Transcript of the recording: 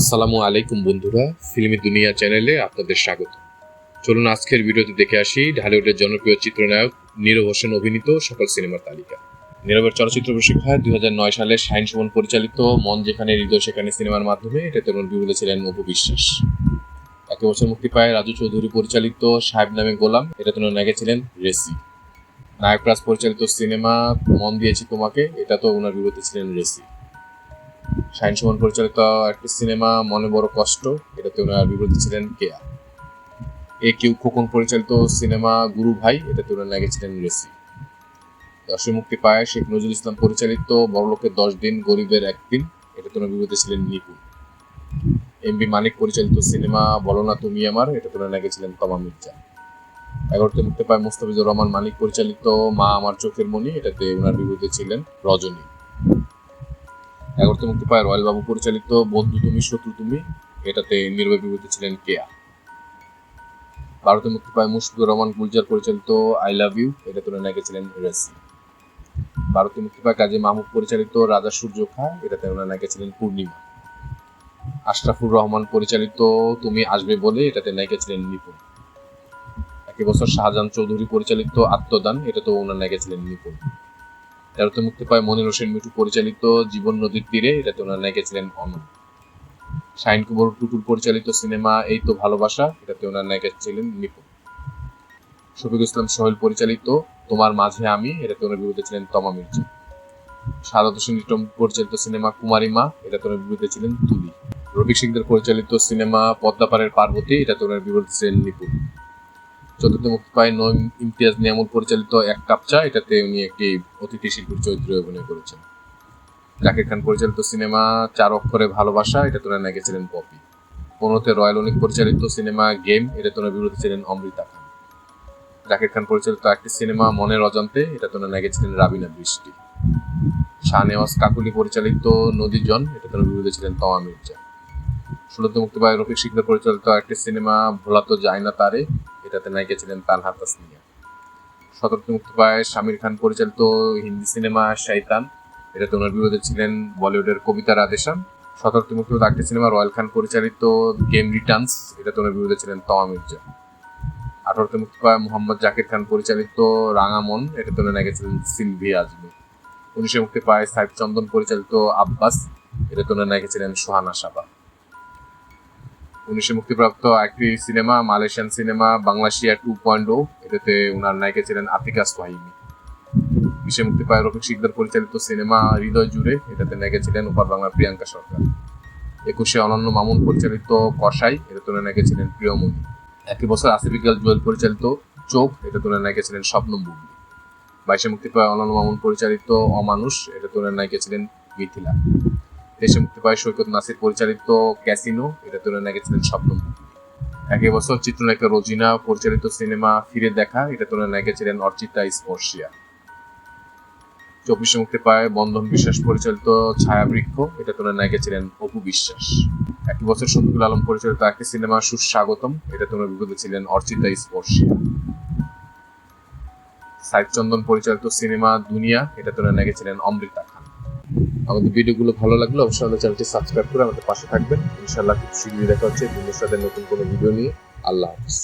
আসসালামু আলাইকুম বন্ধুরা, ফিল্মি দুনিয়া চ্যানেলে আপনাদের স্বাগত। চলুন আজকের ভিডিওতে দেখে আসি ঢালিউডের জনপ্রিয় চিত্রনায়ক নীরব হোসেন অভিনীত সকল সিনেমার তালিকা। নীরবের চলচ্চিত্র প্রশিক্ষা দুই হাজার নয় সালে শাহিন সুমন পরিচালিত মন যেখানে হৃদয় সেখানে সিনেমার মাধ্যমে এটাতে বিরুদ্ধে ছিলেন অপু বিশ্বাস। এক বছর মুক্তি পায় রাজু চৌধুরী পরিচালিত সাহেব নামে গোলাম এটাতে নায়কে ছিলেন রেসি। নায়ক নায়করাজ পরিচালিত সিনেমা মন দিয়েছি তোমাকে, এটা তো ওনার বিরুদ্ধে ছিলেন রেসি। শাহিন সুমন পরিচালিত একটি সিনেমা, মনে বড় কষ্ট, এটাতে ওনার বিপরীতে ছিলেন কেয়া এ কিউ খোকন পরিচালিত সিনেমা গুরু ভাই, এটাতে ওনার লেগেছিলেন রেসি দশে মুক্তি পায় শেখ নজরুল ইসলাম পরিচালিত বড়লোকের দশ দিন, গরিবের একদিন এটাতে ওনার বিপরীতে ছিলেন নিপুণ। এম বি মানিক পরিচালিত সিনেমা, বলো না তুমি আমার, এটাতে ওনার লেগেছিলেন তমা মির্জা। এগারোতে মুক্তি পায় মুস্তাফিজুর রহমান মানিক পরিচালিত মা আমার চোখের মণি, এটাতে ওনার বিপরীতে ছিলেন রজনী। এগারোতে মুক্তি পায় রয়্যাল বাবু পরিচালিত, বন্ধু তুমি, শত্রু তুমি, এটাতে নির্ভয় বিভূতি ছিলেন কেয়া ভারতে মুক্তি পায় মুশফিকুর রহমান গুলজার পরিচালিত আই লাভ ইউ এটাতে নায়িকা ছিলেন রেসি। ভারতে মুক্তি পায় কাজী মাহমুদ পরিচালিত, রাজা সূর্য খা, এটাতে ওনার নায়িকা ছিলেন পূর্ণিমা। আশরাফুর রহমান পরিচালিত, তুমি আসবে বলে, এটাতে নায়িকা ছিলেন নিপুণ। একই বছর শাহজাহান চৌধুরী পরিচালিত, আত্মদান এটাতে ওনার নায়িকা ছিলেন নিপুণ। তেরোতে মুক্তি পায় মনির হোসেন মিঠু, পরিচালিত জীবন নদীর তীরে, এটাতে ওনার নায়িকা ছিলেন অনন্ত শাহিন কুমার টুটুল পরিচালিত সিনেমা, এই তো ভালোবাসা, এটাতে ওনার নায়িকা ছিলেন নিপুণ শফিক ইসলাম সোহেল পরিচালিত, তোমার মাঝে আমি, এটাতে ওনার বিরুদ্ধে ছিলেন তমা মির্জা। সারদ হোসেন পরিচালিত সিনেমা, কুমারী মা, এটাতে ওনার বিরুদ্ধে ছিলেন তুলি। রবি সিংদের পরিচালিত সিনেমা, পদ্মাপাড়ের পার্বতী, এটাতে ওনার বিরুদ্ধে ছিলেন নিপুণ চতুর্থ মুক্তি পায় নইম ইমতিয়াজ নিয়ামুল পরিচালিত এক কাপ চা, এটাতে উনি একটি অতিথি শিল্পীর চরিত্রে অভিনয় করেছেন। জাকির খান পরিচালিত সিনেমা চার অক্ষরে ভালোবাসা এটা তোরা নাকি ছিলেন পপি। পনেরোতে রয়্যাল অনিক পরিচালিত সিনেমা গেম এটা তোনার বিরুদ্ধে ছিলেন অমৃতা খান। জাকির খান পরিচালিত একটি সিনেমা মনের অজান্তে এটা তোনার নাকি ছিলেন রাবিনা বৃষ্টি। শাহনেওয়াজ কাকুলি পরিচালিত নদী জন এটা তোনার বিরুদ্ধে ছিলেন তমা মির্জা। ষোলোতে মুক্তি পায় রফিক সিকদার পরিচালিত একটি সিনেমা ভোলা তো যায় না তারে এটাতে নায়িকা ছিলেন তানহা তাসনিয়া সতর্ক মুক্তি পায় শামির খান পরিচালিত হিন্দি সিনেমা শাইতান। এটাতে ওনার বিরুদ্ধে ছিলেন বলিউডের কবিতা রাধেশ্যাম। সতর্ক মুক্তি পায় সিনেমা রয়্যাল খান পরিচালিত গেম রিটার্নস। এটাতে ওনার বিরুদ্ধে ছিলেন তমা মির্জা। আঠারোতে মুক্তি পায় মোহাম্মদ জাকির খান পরিচালিত রাঙামন। এটাতে ওনার নায়িকা ছিলেন সিলভি আজমি। উনিশে মুক্তি পায় সাইফ চন্দন পরিচালিত আব্বাস। এটাতে ওনার নায়িকা ছিলেন সোহানা সাবা। উনিশে মুক্তিপ্রাপ্ত একটি সিনেমা, মালয়েশিয়ান সিনেমা বাংলাশিয়া টু পয়েন্ট ও। এটাতে ওনার নায়িকা ছিলেন আতিকা সোহাইমি বিশে মুক্তি পায় রফিক শিকদার পরিচালিত সিনেমা হৃদয় জুড়ে এটাতে নায়িকা ছিলেন উপর বাংলার প্রিয়াঙ্কা সরকার। একুশে অনন্য মামুন পরিচালিত কসাই, এটাতে নায়িকা ছিলেন প্রিয়মণি। একই বছর আসিফ ইকবাল জুয়েল পরিচালিত চোখ, এটাতে ওনার নায়িকা ছিলেন স্বপ্ন বুবলি। বাইশে মুক্তি পায় অনন্য মামুন পরিচালিত অমানুষ, এটাতে ওনার নায়িকা ছিলেন মিথিলা। দেশে মুক্তি পায় সৈকত নাসির পরিচালিত ক্যাসিনো। এটা তুলে নাকি ছিলেন স্বপ্ন। একই বছর চিত্রনায়িকা রোজিনা পরিচালিত সিনেমা ফিরে দেখা, এটা তুলে নায়িকা ছিলেন অর্চিতা স্পর্শিয়া। চব্বিশে মুক্তি পায় বন্ধন বিশ্বাস পরিচালিত ছায়াবৃক্ষ, এটা তুলে নায়িকা ছিলেন অপু বিশ্বাস। একই বছর শফিকুল আলম পরিচালিত একটি সিনেমা, সুস্বাগতম, এটা তুলে বিপদে ছিলেন অর্চিতা স্পর্শিয়া। সাইদ চন্দন পরিচালিত সিনেমা দুনিয়া, এটা তুলে নায়িকা ছিলেন অমৃতা। আমাদের ভিডিওগুলো ভালো লাগলে অবশ্যই আমাদের চ্যানেলটি সাবস্ক্রাইব করে আমাদের পাশে থাকবেন। ইনশাআল্লাহ খুব শীঘ্রই দেখা হচ্ছে। বিভিন্ন সাথে নতুন কোনো ভিডিও নিয়ে। আল্লাহ হাফিজ।